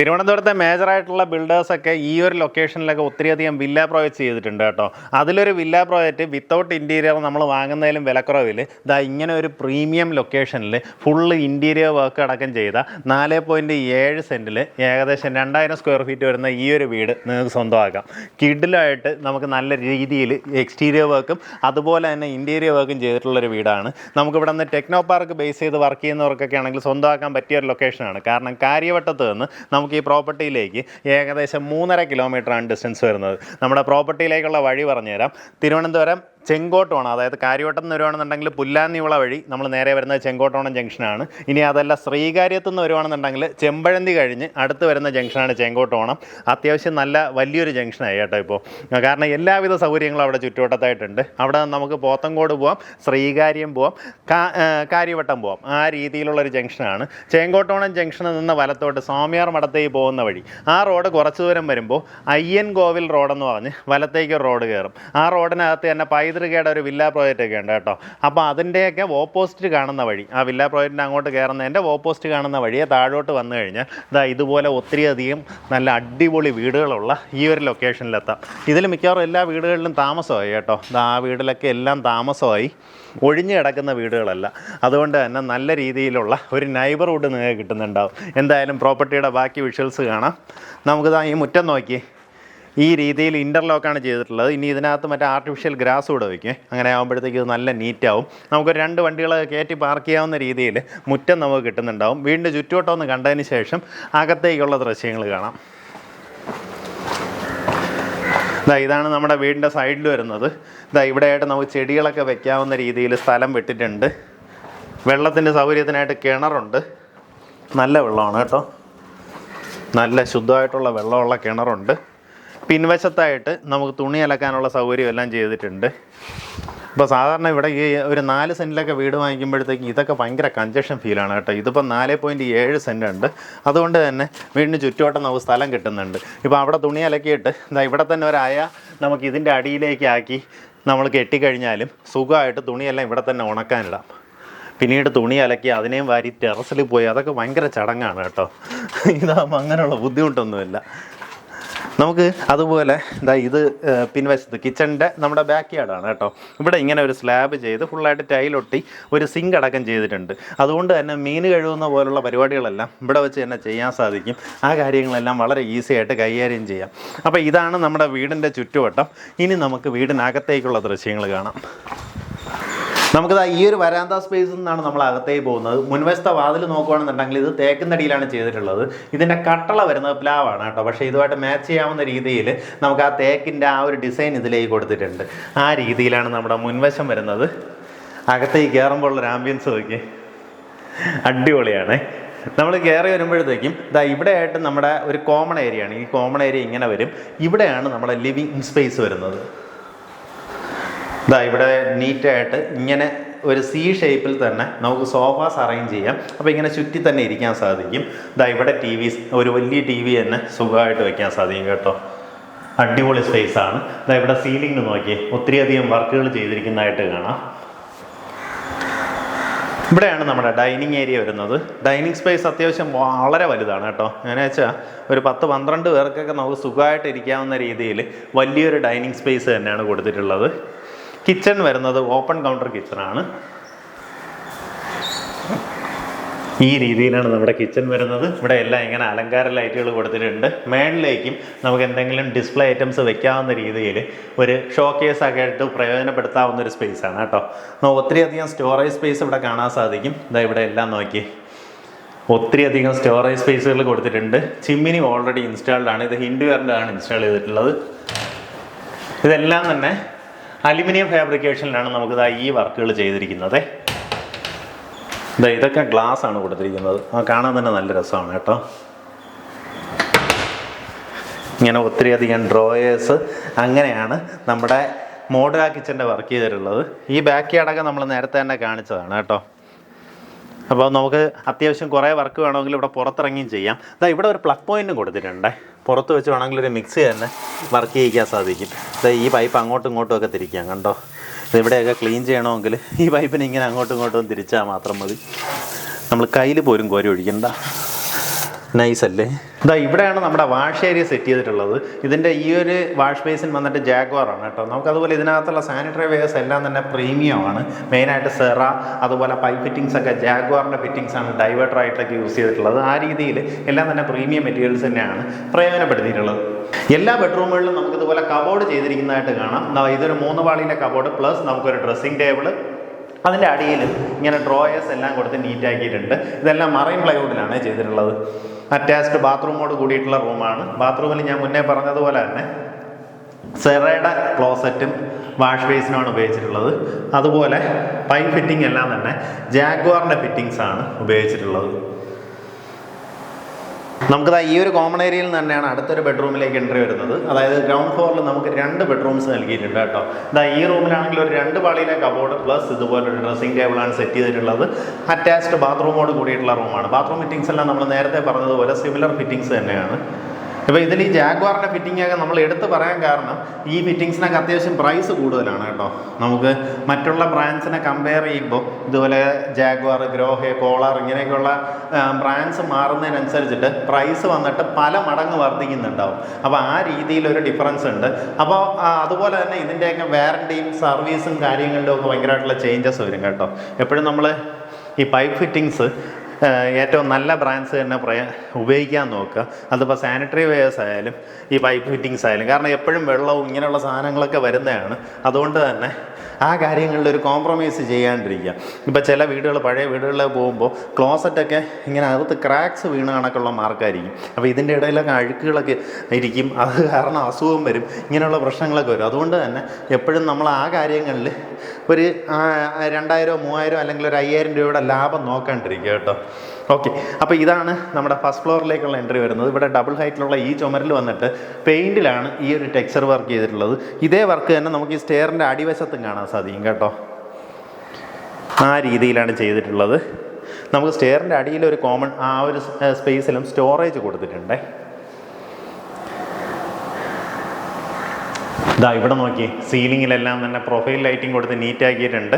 തിരുവനന്തപുരത്തെ മേജറായിട്ടുള്ള ബിൽഡേഴ്സൊക്കെ ഈ ഒരു ലൊക്കേഷനിലൊക്കെ ഒത്തിരിയധികം വില്ല പ്രോജക്റ്റ് ചെയ്തിട്ടുണ്ട് കേട്ടോ. അതിലൊരു വില്ല പ്രോജക്റ്റ് വിത്തൗട്ട് ഇന്റീരിയർ നമ്മൾ വാങ്ങുന്നതിലും വിലക്കുറവിൽ ഇതാ ഇങ്ങനെ ഒരു പ്രീമിയം ലൊക്കേഷനിൽ ഫുള്ള് ഇന്റീരിയർ വർക്ക് അടക്കം ചെയ്ത നാല് പോയിന്റ് ഏഴ് സെന്റിൽ ഏകദേശം രണ്ടായിരം സ്ക്വയർ ഫീറ്റ് വരുന്ന ഈ ഒരു വീട് നിങ്ങൾക്ക് സ്വന്തമാക്കാം. കിഡിലായിട്ട് നമുക്ക് നല്ല രീതിയിൽ എക്സ്റ്റീരിയർ വർക്കും അതുപോലെ തന്നെ ഇന്റീരിയർ വർക്കും ചെയ്തിട്ടുള്ളൊരു വീടാണ്. നമുക്കിവിടെ നിന്ന് ടെക്നോ പാർക്ക് ബേസ് ചെയ്ത് വർക്ക് ചെയ്യുന്നവർക്കൊക്കെ ആണെങ്കിൽ സ്വന്തമാക്കാൻ പറ്റിയ ഒരു ലൊക്കേഷനാണ് കാരണം കാര്യവട്ടത്ത് നിന്ന് നമുക്ക് ഈ പ്രോപ്പർട്ടിയിലേക്ക് ഏകദേശം മൂന്നര കിലോമീറ്ററാണ് ഡിസ്റ്റൻസ് വരുന്നത്. നമ്മുടെ പ്രോപ്പർട്ടിയിലേക്കുള്ള വഴി പറഞ്ഞുതരാം. തിരുവനന്തപുരം ചെങ്കോട്ടോണം അതായത് കാര്യവട്ടം നിന്ന് വരുവാണെന്നുണ്ടെങ്കിൽ പുല്ലാന്നിവിള വഴി നമ്മൾ നേരെ വരുന്നത് ചെങ്കോട്ടോണം ജംഗ്ഷനാണ്. ഇനി അതല്ല ശ്രീകാര്യത്ത് നിന്ന് വരുവാണെന്നുണ്ടെങ്കിൽ ചെമ്പഴന്തി കഴിഞ്ഞ് അടുത്ത് വരുന്ന ജംഗ്ഷനാണ് ചെങ്കോട്ടോണം. അത്യാവശ്യം നല്ല വലിയൊരു ജംഗ്ഷനായി കേട്ടോ ഇപ്പോൾ കാരണം എല്ലാവിധ സൗകര്യങ്ങളും അവിടെ ചുറ്റുവട്ടത്തായിട്ടുണ്ട്. അവിടെ നമുക്ക് പോത്തങ്കോട് പോവാം ശ്രീകാര്യം പോവാം കാര്യവട്ടം പോവാം. ആ രീതിയിലുള്ളൊരു ജംഗ്ഷനാണ്. ചെങ്കോട്ടോണം ജംഗ്ഷനിൽ നിന്ന് വലത്തോട്ട് സ്വാമിയാർ മഠത്തേക്ക് പോകുന്ന വഴി. ആ റോഡ് കുറച്ച് ദൂരം വരുമ്പോൾ അയ്യൻ കോവിൽ റോഡെന്ന് പറഞ്ഞ് വലത്തേക്ക് റോഡ് കയറും. ആ റോഡിനകത്ത് തന്നെ പൈതൃകയുടെ ഒരു വില്ല പ്രോജക്റ്റ് ഒക്കെ ഉണ്ട് കേട്ടോ. അപ്പോൾ അതിന്റെയൊക്കെ ഓപ്പോസിറ്റ് കാണുന്ന വഴി ആ വില്ല പ്രോജക്റ്റിന് അങ്ങോട്ട് കയറുന്നതിന്റെ ഓപ്പോസിറ്റ് കാണുന്ന വഴിയെ താഴോട്ട് വന്നു കഴിഞ്ഞാൽ ഇതാ ഇതുപോലെ ഒത്തിരിയധികം നല്ല അടിപൊളി വീടുകളുള്ള ഈ ഒരു ലൊക്കേഷനിലെത്താം ഇതിൽ മിക്കവാറും എല്ലാ വീടുകളിലും താമസമായി കേട്ടോ. ആ വീടിലൊക്കെ എല്ലാം താമസമായി ഒഴിഞ്ഞു കിടക്കുന്ന വീടുകളല്ല. അതുകൊണ്ട് തന്നെ നല്ല രീതിയിലുള്ള ഒരു നൈബർഹുഡ് നിങ്ങൾക്ക് കിട്ടുന്നുണ്ടാവും. എന്തായാലും പ്രോപ്പർട്ടിയുടെ ബാക്കി വിഷ്വൽസ് കാണാം. നമുക്കിതാ ഈ മുറ്റം നോക്കി. ഈ രീതിയിൽ ഇന്റർലോക്കാണ് ചെയ്തിട്ടുള്ളത്. ഇനി ഇതിനകത്ത് മറ്റേ ആർട്ടിഫിഷ്യൽ ഗ്രാസ് കൂടെ വയ്ക്കും അങ്ങനെ ആകുമ്പോഴത്തേക്ക് ഇത് നല്ല നീറ്റാവും നമുക്ക് രണ്ട് വണ്ടികൾ കയറ്റി പാർക്ക് ചെയ്യാവുന്ന രീതിയിൽ മുറ്റം നമുക്ക് കിട്ടുന്നുണ്ടാവും. വീണ്ടും ചുറ്റുവട്ടം ഒന്ന് കണ്ടതിന് ശേഷം അകത്തേക്കുള്ള ദൃശ്യങ്ങൾ കാണാം. ഇതാ ഇതാണ് നമ്മുടെ വീടിന്റെ സൈഡിൽ വരുന്നത്. ഇതാ ഇവിടെയായിട്ട് നമുക്ക് ചെടികളൊക്കെ വെക്കാവുന്ന രീതിയിൽ സ്ഥലം വിട്ടിട്ടുണ്ട്. വെള്ളത്തിന്റെ സൗകര്യത്തിനായിട്ട് കിണറുണ്ട്. നല്ല വെള്ളമാണ് കേട്ടോ. നല്ല ശുദ്ധമായിട്ടുള്ള വെള്ളമുള്ള കിണറുണ്ട്. പിൻവശത്തായിട്ട് നമുക്ക് തുണി അലക്കാനുള്ള സൗകര്യം എല്ലാം ചെയ്തിട്ടുണ്ട്. ഇപ്പോൾ സാധാരണ ഇവിടെ ഈ ഒരു നാല് സെന്റിലൊക്കെ വീട് വാങ്ങിക്കുമ്പോഴത്തേക്ക് ഇതൊക്കെ ഭയങ്കര കഞ്ചക്ഷൻ ഫീലാണ് കേട്ടോ. ഇതിപ്പോൾ നാല് പോയിന്റ് ഏഴ് സെന്റ് ഉണ്ട്. അതുകൊണ്ട് തന്നെ വീടിന് ചുറ്റുവട്ടം നമുക്ക് സ്ഥലം കിട്ടുന്നുണ്ട്. ഇപ്പോൾ അവിടെ തുണി അലക്കിയിട്ട് ഇതാ ഇവിടെ തന്നെ ഒരായ നമുക്ക് ഇതിന്റെ അടിയിലേക്ക് ആക്കി നമ്മൾ കെട്ടിക്കഴിഞ്ഞാലും സുഖമായിട്ട് തുണിയെല്ലാം ഇവിടെ തന്നെ ഉണക്കാനിടാം. പിന്നീട് തുണി അലക്കി അതിനെയും വാരി ടെറസിൽ പോയി. അതൊക്കെ ഭയങ്കര ചടങ്ങാണ് കേട്ടോ. ഇതാകുമ്പോൾ അങ്ങനെയുള്ള ബുദ്ധിമുട്ടൊന്നുമില്ല. നമുക്ക് അതുപോലെ ഇതാ ഇത് പിൻവശത്ത് കിച്ചണിന്റെ നമ്മുടെ ബാക്ക് യാർഡാണ് കേട്ടോ. ഇവിടെ ഇങ്ങനെ ഒരു സ്ലാബ് ചെയ്ത് ഫുള്ളായിട്ട് ടൈലൊട്ടി ഒരു സിങ്ക് അടക്കം ചെയ്തിട്ടുണ്ട്. അതുകൊണ്ട് തന്നെ മീൻ കഴുകുന്ന പോലുള്ള പരിപാടികളെല്ലാം ഇവിടെ വെച്ച് തന്നെ ചെയ്യാൻ സാധിക്കും. ആ കാര്യങ്ങളെല്ലാം വളരെ ഈസി ആയിട്ട് കൈകാര്യം ചെയ്യാം. അപ്പോൾ ഇതാണ് നമ്മുടെ വീടിന്റെ ചുറ്റുവട്ടം. ഇനി നമുക്ക് വീടിനകത്തേക്കുള്ള ദൃശ്യങ്ങൾ കാണാം. നമുക്കിതാ ഈ ഒരു വരാന്ത സ്പേസിൽ നിന്നാണ് നമ്മൾ അകത്തേക്ക് പോകുന്നത്. മുൻവശത്തെ വാതിൽ നോക്കുകയാണെന്നുണ്ടെങ്കിൽ ഇത് തേക്കുന്നടിയിലാണ് ചെയ്തിട്ടുള്ളത്. ഇതിന്റെ കട്ടള വരുന്നത് പ്ലാവാണ് കേട്ടോ. പക്ഷേ ഇതുമായിട്ട് മാച്ച് ചെയ്യാവുന്ന രീതിയിൽ നമുക്ക് ആ തേക്കിന്റെ ആ ഒരു ഡിസൈൻ ഇതിലേക്ക് കൊടുത്തിട്ടുണ്ട്. ആ രീതിയിലാണ് നമ്മുടെ മുൻവശം വരുന്നത്. അകത്തേക്ക് കയറുമ്പോൾ ഉള്ള ആംബിയൻസ് നോക്കി അടിപൊളിയാണ്. നമ്മൾ കയറി വരുമ്പോഴത്തേക്കും ഇതാ ഇവിടെയായിട്ട് നമ്മുടെ ഒരു കോമൺ ഏരിയയാണ് ഈ കോമൺ ഏരിയ ഇങ്ങനെ വരും. ഇവിടെയാണ് നമ്മുടെ ലിവിങ് സ്പേസ് വരുന്നത്. ഇതാ ഇവിടെ നീറ്റായിട്ട് ഇങ്ങനെ ഒരു സി ഷേപ്പിൽ തന്നെ നമുക്ക് സോഫാസ് അറേഞ്ച് ചെയ്യാം. അപ്പോൾ ഇങ്ങനെ ചുറ്റി തന്നെ ഇരിക്കാൻ സാധിക്കും. ഇതാ ഇവിടെ ടി വി ഒരു വലിയ ടി വി തന്നെ സുഖമായിട്ട് വയ്ക്കാൻ സാധിക്കും കേട്ടോ. അടിപൊളി സ്പേസ് ആണ്. ഇതാ ഇവിടെ സീലിംഗ് നോക്കി ഒത്തിരിയധികം വർക്കുകൾ ചെയ്തിരിക്കുന്നതായിട്ട് കാണാം. ഇവിടെയാണ് നമ്മുടെ ഡൈനിങ് ഏരിയ വരുന്നത്. ഡൈനിങ് സ്പേസ് അത്യാവശ്യം വളരെ വലുതാണ് കേട്ടോ. എങ്ങനെ വെച്ചാൽ ഒരു പത്ത് പന്ത്രണ്ട് പേർക്കൊക്കെ നമുക്ക് സുഖമായിട്ട് ഇരിക്കാവുന്ന രീതിയിൽ വലിയൊരു ഡൈനിങ് സ്പേസ് തന്നെയാണ് കൊടുത്തിട്ടുള്ളത്. കിച്ചൺ വരുന്നത് ഓപ്പൺ കൗണ്ടർ കിച്ചണാണ്. ഈ രീതിയിലാണ് നമ്മുടെ കിച്ചൺ വരുന്നത്. ഇവിടെ എല്ലാം ഇങ്ങനെ അലങ്കാര ലൈറ്റുകൾ കൊടുത്തിട്ടുണ്ട്. മേളിലേക്കും നമുക്ക് എന്തെങ്കിലും ഡിസ്പ്ലേ ഐറ്റംസ് വെക്കാവുന്ന രീതിയിൽ ഒരു ഷോ കേസ് ഒക്കെ ആയിട്ട് പ്രയോജനപ്പെടുത്താവുന്ന ഒരു സ്പേസ് ആണ് കേട്ടോ. ഒത്തിരിയധികം സ്റ്റോറേജ് സ്പേസ് ഇവിടെ കാണാൻ സാധിക്കും. ഇതാ ഇവിടെ എല്ലാം നോക്കി. ഒത്തിരി അധികം സ്റ്റോറേജ് സ്പേസുകൾ കൊടുത്തിട്ടുണ്ട്. ചിമ്മിനി ഓൾറെഡി ഇൻസ്റ്റാൾഡ് ആണ്. ഇത് ഹിൻഡുവെയറിന്റെ ആണ് ഇൻസ്റ്റാൾ ചെയ്തിട്ടുള്ളത്. ഇതെല്ലാം തന്നെ അലുമിനിയം ഫാബ്രിക്കേഷനിലാണ് നമുക്കിതാ ഈ വർക്കുകൾ ചെയ്തിരിക്കുന്നത്. ഇതാ ഇതൊക്കെ ഗ്ലാസ് ആണ് കൊടുത്തിരിക്കുന്നത്. ആ കാണാൻ തന്നെ നല്ല രസമാണ് കേട്ടോ. ഇങ്ങനെ ഒത്തിരിയധികം ഡ്രോയേഴ്സ് അങ്ങനെയാണ് നമ്മുടെ മോഡുലാ കിച്ചന്റെ വർക്ക് ചെയ്തിട്ടുള്ളത്. ഈ ബാക്കി അടക്കം നമ്മൾ നേരത്തെ തന്നെ കാണിച്ചതാണ് കേട്ടോ. അപ്പോൾ നമുക്ക് അത്യാവശ്യം കുറേ വർക്ക് വേണമെങ്കിൽ ഇവിടെ പുറത്തിറങ്ങിയും ചെയ്യാം. ഇതാ ഇവിടെ ഒരു പ്ലഗ് പോയിന്റും കൊടുത്തിട്ടുണ്ട്. പുറത്ത് വെച്ച് വേണമെങ്കിൽ ഒരു മിക്സി തന്നെ വർക്ക് ചെയ്യിക്കാൻ സാധിക്കും. ഇതാ ഈ പൈപ്പ് അങ്ങോട്ടും ഇങ്ങോട്ടും ഒക്കെ തിരിക്കാം കണ്ടോ? ഇവിടെയൊക്കെ ക്ലീൻ ചെയ്യണമെങ്കിൽ ഈ പൈപ്പിനെ ഇങ്ങനെ അങ്ങോട്ടും ഇങ്ങോട്ടും തിരിച്ചാൽ മാത്രം മതി. നമ്മൾ കയ്യിൽ പോലും കോരി ഒഴിക്കണ്ട. നൈസ് അല്ലേ? ഇതാ ഇവിടെയാണ് നമ്മുടെ വാഷ് ഏരിയ സെറ്റ് ചെയ്തിട്ടുള്ളത്. ഇതിന്റെ ഈ ഒരു വാഷ് ബേസിൻ വന്നിട്ട് ജാഗ്വാർ ആണ് കേട്ടോ. നമുക്ക് അതുപോലെ ഇതിനകത്തുള്ള സാനിറ്ററി വെയർസ് എല്ലാം തന്നെ പ്രീമിയമാണ് മെയിനായിട്ട് സെറ അതുപോലെ പൈപ്പ് ഫിറ്റിങ്സ് ഒക്കെ ജാഗ്വാറിന്റെ ഫിറ്റിംഗ്സ് ആണ് ഡൈവേർട്ടർ ആയിട്ടൊക്കെ യൂസ് ചെയ്തിട്ടുള്ളത്. ആ രീതിയിൽ എല്ലാം തന്നെ പ്രീമിയം മെറ്റീരിയൽസ് തന്നെയാണ് പ്രയോജനപ്പെടുത്തിയിട്ടുള്ളത്. എല്ലാ ബെഡ്റൂമുകളിലും നമുക്ക് ഇതുപോലെ കബോർഡ് ചെയ്തിരിക്കുന്നതായിട്ട് കാണാം. ഇതൊരു മൂന്ന് പാളിയിലെ കബോർഡ് പ്ലസ് നമുക്കൊരു ഡ്രസ്സിംഗ് ടേബിൾ അതിന്റെ അടിയിൽ ഇങ്ങനെ ഡ്രോയേഴ്സ് എല്ലാം കൊടുത്ത് നീറ്റാക്കിയിട്ടുണ്ട് ഇതെല്ലാം മറൈൻ പ്ലൈവുഡിലാണ് ചെയ്തിട്ടുള്ളത്. അറ്റാച്ച്ഡ് ബാത്റൂമോട് കൂടിയിട്ടുള്ള റൂമാണ്. ബാത്റൂമിൽ ഞാൻ മുന്നേ പറഞ്ഞതുപോലെ തന്നെ സെറയുടെ ക്ലോസറ്റും വാഷ് ബേസിനുമാണ് ഉപയോഗിച്ചിട്ടുള്ളത്. അതുപോലെ പൈപ്പ് ഫിറ്റിംഗ് എല്ലാം തന്നെ ജാഗ്വാറിന്റെ ഫിറ്റിങ്സ് ആണ് ഉപയോഗിച്ചിട്ടുള്ളത്. നമുക്കിതാ ഈ ഒരു കോമൺ ഏരിയയിൽ നിന്ന് തന്നെയാണ് അടുത്തൊരു ബെഡ്റൂമിലേക്ക് എൻട്രി വരുന്നത്. അതായത് ഗ്രൗണ്ട് ഫ്ലോറിൽ നമുക്ക് രണ്ട് ബെഡ്റൂംസ് നൽകിയിട്ടുണ്ട് കേട്ടോ. ഇതാ ഈ റൂമിലാണെങ്കിൽ ഒരു രണ്ട് പാളിയിലെ കബോർഡ് പ്ലസ് ഇതുപോലെ ഒരു ഡ്രസ്സിംഗ് ടേബിളാണ് സെറ്റ് ചെയ്തിട്ടുള്ളത്. അറ്റാച്ച്ഡ് ബാത്റൂമോട് കൂടിയിട്ടുള്ള റൂമാണ് ബാത്റൂം ഫിറ്റിംഗ്സ് എല്ലാം നമ്മൾ നേരത്തെ പറഞ്ഞതുപോലെ സിമിലർ ഫിറ്റിംഗ്സ് തന്നെയാണ്. ഇപ്പോൾ ഇതിൽ ഈ ജാഗ്വാറിന്റെ ഫിറ്റിംഗ് ഒക്കെ നമ്മൾ എടുത്ത് പറയാൻ കാരണം ഈ ഫിറ്റിങ്സിനൊക്കെ അത്യാവശ്യം പ്രൈസ് കൂടുതലാണ് കേട്ടോ. നമുക്ക് മറ്റുള്ള ബ്രാൻഡ്സിനെ കമ്പയർ ചെയ്യുമ്പോൾ ഇതുപോലെ ജാഗ്വാർ ഗ്രോഹെ കോളർ ഇങ്ങനെയൊക്കെയുള്ള ബ്രാൻഡ്സ് മാറുന്നതിനനുസരിച്ചിട്ട് പ്രൈസ് വന്നിട്ട് പല മടങ്ങ് വർദ്ധിക്കുന്നുണ്ടാവും. അപ്പോൾ ആ രീതിയിൽ ഒരു ഡിഫറൻസ് ഉണ്ട് അപ്പോൾ അതുപോലെ തന്നെ ഇതിന്റെയൊക്കെ വാറണ്ടിയും സർവീസും കാര്യങ്ങളിലും ഒക്കെ ഭയങ്കരമായിട്ടുള്ള ചേഞ്ചസ് വരും കേട്ടോ. എപ്പോഴും നമ്മൾ ഈ പൈപ്പ് ഫിറ്റിങ്സ് ഏറ്റവും നല്ല ബ്രാൻഡ്സ് തന്നെ പ്രയ ഉപയോഗിക്കാൻ നോക്കുക. അതിപ്പോൾ സാനിറ്ററി വെയേഴ്സ് ആയാലും ഈ പൈപ്പ് ഫിറ്റിങ്സ് ആയാലും. കാരണം എപ്പോഴും വെള്ളവും ഇങ്ങനെയുള്ള സാധനങ്ങളൊക്കെ വരുന്നതാണ്. അതുകൊണ്ട് തന്നെ ആ കാര്യങ്ങളിൽ ഒരു കോംപ്രമൈസ് ചെയ്യാണ്ടിരിക്കുക. ഇപ്പോൾ ചില വീടുകൾ പഴയ വീടുകളിൽ പോകുമ്പോൾ ക്ലോസറ്റൊക്കെ ഇങ്ങനെ അകത്ത് ക്രാക്സ് വീണ് കണക്കുള്ള മാർക്കായിരിക്കും. അപ്പോൾ ഇതിന്റെ ഇടയിലൊക്കെ അഴുക്കുകളൊക്കെ ഇരിക്കും. അത് കാരണം അസുഖം വരും. ഇങ്ങനെയുള്ള പ്രശ്നങ്ങളൊക്കെ വരും. അതുകൊണ്ട് തന്നെ എപ്പോഴും നമ്മൾ ആ കാര്യങ്ങളിൽ ഒരു രണ്ടായിരമോ മൂവായിരമോ അല്ലെങ്കിൽ ഒരു അയ്യായിരം രൂപയുടെ ലാഭം നോക്കാണ്ടിരിക്കുക കേട്ടോ. ഓക്കെ അപ്പോൾ ഇതാണ് നമ്മുടെ ഫസ്റ്റ് ഫ്ലോറിലേക്കുള്ള എൻട്രി വരുന്നത്. ഇവിടെ ഡബിൾ ഹൈറ്റിലുള്ള ഈ ചുമരിൽ വന്നിട്ട് പെയിന്റിലാണ് ഈ ഒരു ടെക്സ്ചർ വർക്ക് ചെയ്തിട്ടുള്ളത്. ഇതേ വർക്ക് തന്നെ നമുക്ക് ഈ സ്റ്റെയറിന്റെ അടിവശത്തും കാണാൻ സാധിക്കും കേട്ടോ. ആ രീതിയിലാണ് ചെയ്തിട്ടുള്ളത്. നമുക്ക് സ്റ്റെയറിന്റെ അടിയിൽ ഒരു കോമൺ ആ ഒരു സ്പേസിലും സ്റ്റോറേജ് കൊടുത്തിട്ടുണ്ടേ. ഇതാ ഇവിടെ നോക്കി. സീലിങ്ങിലെല്ലാം തന്നെ പ്രൊഫൈൽ ലൈറ്റിംഗ് കൊടുത്ത് നീറ്റാക്കിയിട്ടുണ്ട്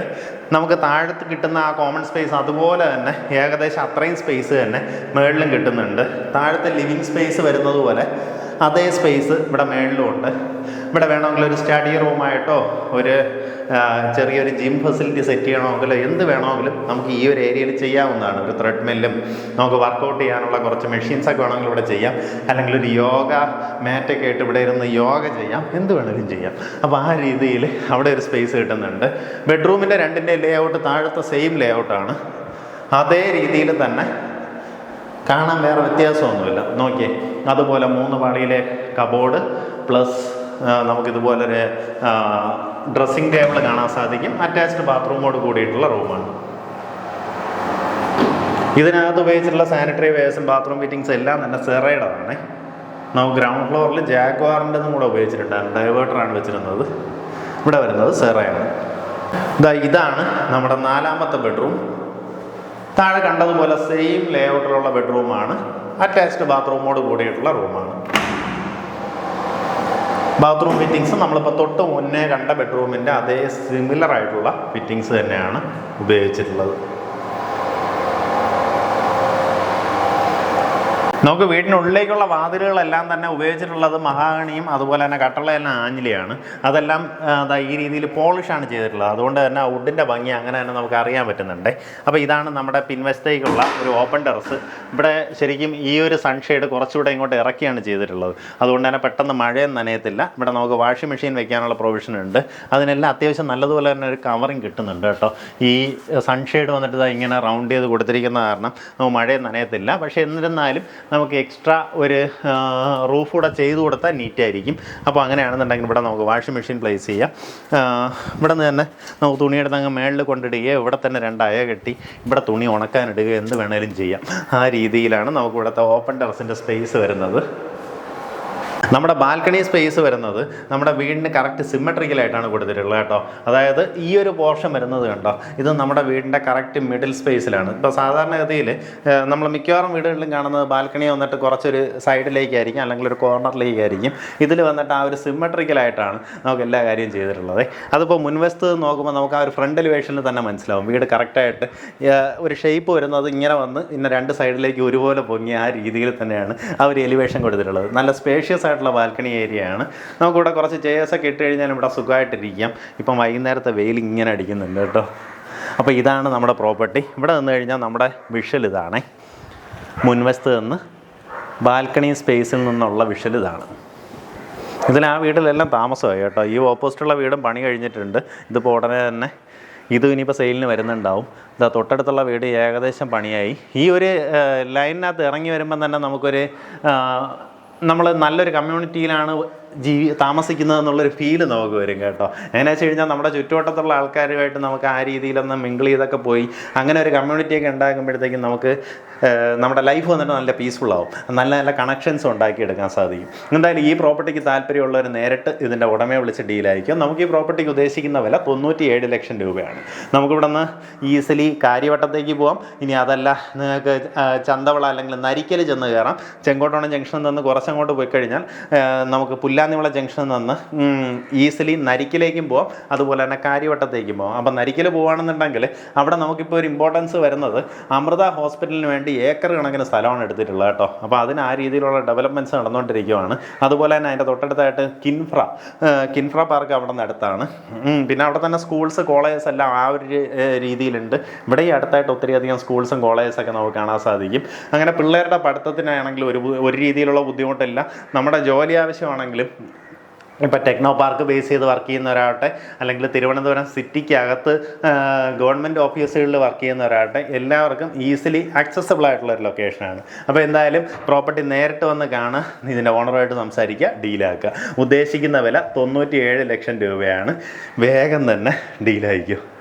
നമുക്ക് താഴത്ത് കിട്ടുന്ന ആ കോമൺ സ്പേസ് അതുപോലെ തന്നെ ഏകദേശം അത്രയും സ്പേസ് തന്നെ മേളിലും കിട്ടുന്നുണ്ട്. താഴത്തെ ലിവിങ് സ്പേസ് വരുന്നത് പോലെ അതേ സ്പേസ് ഇവിടെ മേളിലും ഉണ്ട് ഇവിടെ വേണമെങ്കിൽ ഒരു സ്റ്റഡി റൂമായിട്ടോ ഒരു ചെറിയൊരു ജിം ഫെസിലിറ്റി സെറ്റ് ചെയ്യണമെങ്കിലോ എന്ത് വേണമെങ്കിലും നമുക്ക് ഈ ഒരു ഏരിയയിൽ ചെയ്യാവുന്നതാണ്. ഒരു ത്രെഡ്മില്ലും നമുക്ക് വർക്കൗട്ട് ചെയ്യാനുള്ള കുറച്ച് മെഷീൻസൊക്കെ വേണമെങ്കിൽ ഇവിടെ ചെയ്യാം. അല്ലെങ്കിൽ ഒരു യോഗ മാറ്റൊക്കെ ആയിട്ട് ഇവിടെ ഇരുന്ന് യോഗ ചെയ്യാം. എന്ത് വേണമെങ്കിലും ചെയ്യാം. അപ്പോൾ ആ രീതിയിൽ അവിടെ ഒരു സ്പേസ് കിട്ടുന്നുണ്ട്. ബെഡ്റൂമിന്റെ രണ്ടിന്റെ ലേ ഔട്ട് താഴത്തെ സെയിം ലേ ഔട്ടാണ് അതേ രീതിയിൽ തന്നെ കാണാൻ വേറെ വ്യത്യാസമൊന്നുമില്ല. നോക്കിയേ അതുപോലെ മൂന്ന് പാളിയിലെ കബോർഡ് പ്ലസ് നമുക്കിതുപോലൊരു ഡ്രസ്സിംഗ് ടേബിൾ കാണാൻ സാധിക്കും. അറ്റാച്ച്ഡ് ബാത്റൂമോട് കൂടിയിട്ടുള്ള റൂമാണ്. ഇതിനകത്ത് ഉപയോഗിച്ചിട്ടുള്ള സാനിറ്ററി വെയർസും ബാത്റൂം ഫിറ്റിങ്സ് എല്ലാം തന്നെ സെറൈഡാണ് നമുക്ക് ഗ്രൗണ്ട് ഫ്ലോറിൽ ജാഗ്വാറിന്റെ കൂടെ ഉപയോഗിച്ചിട്ടുണ്ടായിരുന്നു ഡൈവേർട്ടറാണ് വെച്ചിരുന്നത്. ഇവിടെ വരുന്നത് സെറയാണ് ഇതാ ഇതാണ് നമ്മുടെ നാലാമത്തെ ബെഡ്റൂം താഴെ കണ്ടതുപോലെ സെയിം ലേഔട്ടിലുള്ള ബെഡ്റൂമാണ് അറ്റാച്ച്ഡ് ബാത്റൂമോട് കൂടിയിട്ടുള്ള റൂമാണ് ബാത്റൂം ഫിറ്റിങ്സ് നമ്മളിപ്പോൾ തൊട്ട് മുന്നേ കണ്ട ബെഡ്റൂമിന്റെ അതേ സിമിലർ ആയിട്ടുള്ള ഫിറ്റിങ്സ് തന്നെയാണ് ഉപയോഗിച്ചിട്ടുള്ളത്. നമുക്ക് വീടിനുള്ളിലേക്കുള്ള വാതിലുകളെല്ലാം തന്നെ ഉപയോഗിച്ചിട്ടുള്ളത് മഹാഗണിയും അതുപോലെ തന്നെ കട്ടളയെല്ലാം ആഞ്ഞിലിയാണ്. അതെല്ലാം ഈ രീതിയിൽ പോളിഷാണ് ചെയ്തിട്ടുള്ളത്. അതുകൊണ്ട് തന്നെ വുഡിന്റെ ഭംഗി അങ്ങനെ തന്നെ നമുക്ക് അറിയാൻ പറ്റുന്നുണ്ട്. അപ്പോൾ ഇതാണ് നമ്മുടെ പിൻവശത്തേക്കുള്ള ഒരു ഓപ്പൺ ടെറസ് ഇവിടെ ശരിക്കും ഈ ഒരു സൺഷെയ്ഡ് കുറച്ചുകൂടെ ഇങ്ങോട്ട് ഇറക്കിയാണ് ചെയ്തിട്ടുള്ളത്. അതുകൊണ്ട് തന്നെ പെട്ടെന്ന് മഴയും നനയത്തില്ല. ഇവിടെ നമുക്ക് വാഷിംഗ് മെഷീൻ വെക്കാനുള്ള പ്രൊവിഷൻ ഉണ്ട്. അതിനെല്ലാം അത്യാവശ്യം നല്ലതുപോലെ തന്നെ ഒരു കവറിങ് കിട്ടുന്നുണ്ട് കേട്ടോ. ഈ സൺഷെയ്ഡ് വന്നിട്ട് ഇങ്ങനെ റൗണ്ട് ചെയ്ത് കൊടുത്തിരിക്കുന്ന കാരണം നമുക്ക് മഴയും നനയത്തില്ല. പക്ഷേ എന്നിരുന്നാലും നമുക്ക് എക്സ്ട്രാ ഒരു റൂഫ് കൂടെ ചെയ്ത് കൊടുത്താൽ നീറ്റായിരിക്കും അപ്പോൾ അങ്ങനെയാണെന്നുണ്ടെങ്കിൽ ഇവിടെ നമുക്ക് വാഷിംഗ് മെഷീൻ പ്ലേസ് ചെയ്യാം. ഇവിടെ നിന്ന് തന്നെ നമുക്ക് തുണിയെടുത്ത് അങ്ങ് മേളിൽ കൊണ്ടിടുകയോ ഇവിടെ തന്നെ രണ്ടായ കെട്ടി ഇവിടെ തുണി ഉണക്കാനിടുകയോ എന്ത് വേണേലും ചെയ്യാം. ആ രീതിയിലാണ് നമുക്ക് ഇവിടുത്തെ ഓപ്പൺ ടെറസിന്റെ സ്പേസ് വരുന്നത്. നമ്മുടെ ബാൽക്കണി സ്പേസ് വരുന്നത് നമ്മുടെ വീടിന് കറക്റ്റ് സിമ്മെട്രിക്കലായിട്ടാണ് കൊടുത്തിട്ടുള്ളത് കേട്ടോ. അതായത് ഈ ഒരു പോർഷൻ വരുന്നത് കണ്ടോ? ഇത് നമ്മുടെ വീടിന്റെ കറക്റ്റ് മിഡിൽ സ്പേസിലാണ് ഇപ്പോൾ സാധാരണഗതിയിൽ നമ്മൾ മിക്കവാറും വീടുകളിലും കാണുന്നത് ബാൽക്കണി വന്നിട്ട് കുറച്ചൊരു സൈഡിലേക്കായിരിക്കും അല്ലെങ്കിൽ ഒരു കോർണറിലേക്കായിരിക്കും. ഇതിൽ വന്നിട്ട് ആ ഒരു സിമ്മെട്രിക്കലായിട്ടാണ് നമുക്ക് എല്ലാ കാര്യവും ചെയ്തിട്ടുള്ളത്. അതിപ്പോൾ മുൻവശത്ത് നോക്കുമ്പോൾ നമുക്ക് ആ ഒരു ഫ്രണ്ട് എലിവേഷനിൽ തന്നെ മനസ്സിലാവും. വീട് കറക്റ്റായിട്ട് ഒരു ഷേപ്പ് വരുന്നത് ഇങ്ങനെ വന്ന് ഇന്ന രണ്ട് സൈഡിലേക്ക് ഒരുപോലെ പൊങ്ങി ആ രീതിയിൽ തന്നെയാണ് ആ ഒരു എലിവേഷൻ കൊടുത്തിട്ടുള്ളത്. നല്ല സ്പേഷ്യസ് ബാൽക്കണി ഏരിയ ആണ് നമുക്കിവിടെ കുറച്ച് ചെയേഴ്സ് ഒക്കെ ഇട്ട് കഴിഞ്ഞാൽ ഇവിടെ സുഖമായിട്ടിരിക്കാം. ഇപ്പം വൈകുന്നേരത്തെ വെയിൽ ഇങ്ങനെ അടിക്കുന്നുണ്ട് കേട്ടോ. അപ്പോൾ ഇതാണ് നമ്മുടെ പ്രോപ്പർട്ടി ഇവിടെ നിന്ന് കഴിഞ്ഞാൽ നമ്മുടെ വിഷൽ ഇതാണ്. മുൻവശത്ത് നിന്ന് ബാൽക്കണി സ്പേസിൽ നിന്നുള്ള വിഷൽ ഇതാണ്. ഇതിൽ ആ വീട്ടിലെല്ലാം താമസമായി കേട്ടോ. ഈ ഓപ്പോസിറ്റുള്ള വീടും പണി കഴിഞ്ഞിട്ടുണ്ട്. ഇതിപ്പോൾ ഉടനെ തന്നെ ഇത് ഇനിയിപ്പോൾ സെയിലിന് വരുന്നുണ്ടാവും. ഇതാ തൊട്ടടുത്തുള്ള വീട് ഏകദേശം പണിയായി. ഈ ഒരു ലൈനിനകത്ത് ഇറങ്ങി വരുമ്പം തന്നെ നമുക്കൊരു നമ്മൾ നല്ലൊരു കമ്മ്യൂണിറ്റിയിലാണ് ജീവി താമസിക്കുന്നത് എന്നുള്ളൊരു ഫീൽ നമുക്ക് വരും കേട്ടോ. എങ്ങനെ വെച്ച് കഴിഞ്ഞാൽ നമ്മുടെ ചുറ്റുവട്ടത്തുള്ള ആൾക്കാരുമായിട്ട് നമുക്ക് ആ രീതിയിലൊന്ന് മിങ്കിൾ ചെയ്തൊക്കെ പോയി അങ്ങനെ ഒരു കമ്മ്യൂണിറ്റിയൊക്കെ ഉണ്ടാക്കുമ്പോഴത്തേക്കും നമുക്ക് നമ്മുടെ ലൈഫ് വന്നിട്ട് നല്ല പീസ്ഫുൾ ആവും. നല്ല നല്ല കണക്ഷൻസ് ഉണ്ടാക്കിയെടുക്കാൻ സാധിക്കും. എന്തായാലും ഈ പ്രോപ്പർട്ടിക്ക് താല്പര്യമുള്ളവർ നേരിട്ട് ഇതിന്റെ ഉടമയെ വിളിച്ച് ഡീലായിരിക്കും നമുക്ക് ഈ പ്രോപ്പർട്ടിക്ക് ഉദ്ദേശിക്കുന്ന വില തൊണ്ണൂറ്റി ഏഴ് ലക്ഷം രൂപയാണ്. നമുക്കിവിടെ നിന്ന് ഈസിലി കാര്യവട്ടത്തേക്ക് പോവാം. ഇനി അതല്ല നിങ്ങൾക്ക് ചന്തവള അല്ലെങ്കിൽ നരിക്കൽ ചെന്ന് കയറാം. ചെങ്കോട്ടോണം ജംഗ്ഷനിൽ നിന്ന് കുറച്ചങ്ങോട്ട് പോയി കഴിഞ്ഞാൽ നമുക്ക് നമുക്ക് പുല്ലാന്നിവള ജംഗ്ഷനിൽ നിന്ന് ഈസിലി നരിക്കിലേക്കും പോവാം. അതുപോലെ തന്നെ കാര്യവട്ടത്തേക്കും പോവാം. അപ്പം നരിക്കിൽ പോവുകയാണെന്നുണ്ടെങ്കിൽ അവിടെ നമുക്കിപ്പോൾ ഒരു ഇമ്പോർട്ടൻസ് വരുന്നത് അമൃത ഹോസ്പിറ്റലിന് വേണ്ടി ഏക്കർ കണക്കിന് സ്ഥലമാണ് എടുത്തിട്ടുള്ളത് കേട്ടോ. അപ്പോൾ അതിന് ആ രീതിയിലുള്ള ഡെവലപ്മെന്റ്സ് നടന്നുകൊണ്ടിരിക്കുകയാണ് അതുപോലെ തന്നെ അതിന്റെ തൊട്ടടുത്തായിട്ട് കിൻഫ്ര കിൻഫ്ര പാർക്ക് അവിടെ നിന്ന് അടുത്താണ്. പിന്നെ അവിടെ തന്നെ സ്കൂൾസ് കോളേജസ് എല്ലാം ആ ഒരു രീതിയിലുണ്ട്. ഇവിടെ ഈ അടുത്തായിട്ട് ഒത്തിരിയധികം സ്കൂൾസും കോളേജസൊക്കെ നമുക്ക് കാണാൻ സാധിക്കും. അങ്ങനെ പിള്ളേരുടെ പഠിത്തത്തിനാണെങ്കിലും ഒരു ഒരു രീതിയിലുള്ള ബുദ്ധിമുട്ടില്ല. നമ്മുടെ ജോലി ആവശ്യമാണെങ്കിലും ഇപ്പം ടെക്നോ പാർക്ക് ബേസ് ചെയ്ത് വർക്ക് ചെയ്യുന്നവരാകട്ടെ അല്ലെങ്കിൽ തിരുവനന്തപുരം സിറ്റിക്കകത്ത് ഗവൺമെന്റ് ഓഫീസുകളിൽ വർക്ക് ചെയ്യുന്നവരാകട്ടെ എല്ലാവർക്കും ഈസിലി ആക്സസബിൾ ആയിട്ടുള്ള ഒരു ലൊക്കേഷനാണ് അപ്പോൾ എന്തായാലും പ്രോപ്പർട്ടി നേരിട്ട് വന്ന് കാണുക ഇതിന്റെ ഓണറുമായിട്ട് സംസാരിക്കുക ഡീലാക്കുക ഉദ്ദേശിക്കുന്ന വില തൊണ്ണൂറ്റി ലക്ഷം രൂപയാണ്. വേഗം തന്നെ ഡീലായിരിക്കും